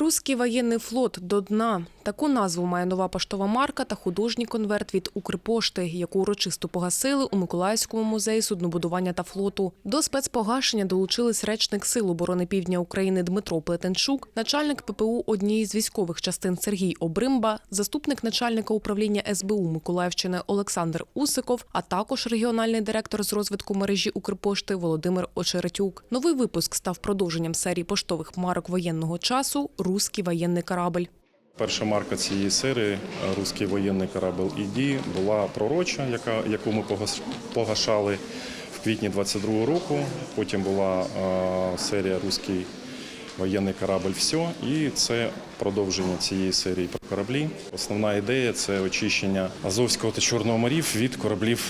Руський воєнний флот до дна. Таку назву має нова поштова марка та художній конверт від Укрпошти, яку урочисто погасили у Миколаївському музеї суднобудування та флоту. До спецпогашення долучились речник Сил оборони Півдня України Дмитро Плетенчук, начальник ППУ однієї з військових частин Сергій Обримба, заступник начальника управління СБУ Миколаївщини Олександр Усиков, а також регіональний директор з розвитку мережі Укрпошти Володимир Очеретюк. Новий випуск став продовженням серії поштових марок воєнного часу Руський воєнний корабль. Перша марка цієї серії Руський воєнний корабль «Іді» була пророча, яка, яку ми погашали в квітні 22 року. Потім була е, серія Руський воєнний корабль «Все» і це продовження цієї серії про кораблі. Основна ідея це очищення Азовського та Чорного морів від кораблів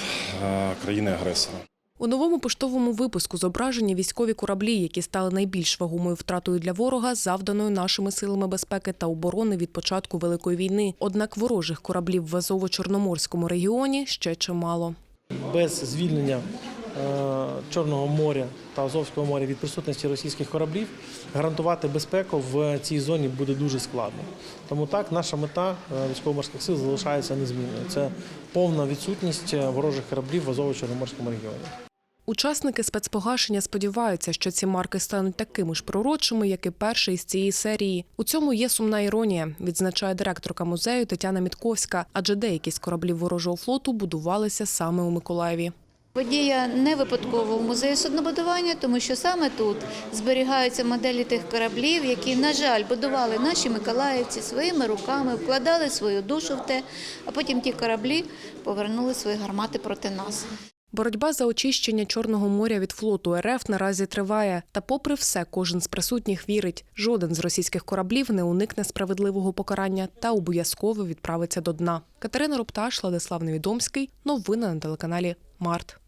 е, країни-агресора. У новому поштовому випуску зображені військові кораблі, які стали найбільш вагомою втратою для ворога, завданою нашими силами безпеки та оборони від початку великої війни. Однак ворожих кораблів в Азово-Чорноморському регіоні ще чимало. без звільнення е, Чорного моря та Азовського моря від присутності російських кораблів гарантувати безпеку в цій зоні буде дуже складно. Тому так наша мета е, військово-морських сил залишається незмінною. Це повна відсутність е, ворожих кораблів в Азово-Чорноморському регіоні. Учасники спецпогашення сподіваються, що ці марки стануть такими ж пророчими, як і перший з цієї серії. У цьому є сумна іронія, відзначає директорка музею Тетяна Мітковська, адже деякі з кораблів ворожого флоту будувалися саме у Миколаєві. Подія не випадково в музеї суднобудування, тому що саме тут зберігаються моделі тих кораблів, які, на жаль, будували наші миколаївці своїми руками, вкладали свою душу в те, а потім ті кораблі повернули свої гармати проти нас. Боротьба за очищення Чорного моря від флоту РФ наразі триває. Та, попри все, кожен з присутніх вірить, жоден з російських кораблів не уникне справедливого покарання та обов'язково відправиться до дна. Катерина Рупташ, Владислав Невідомський. Новини на телеканалі Март.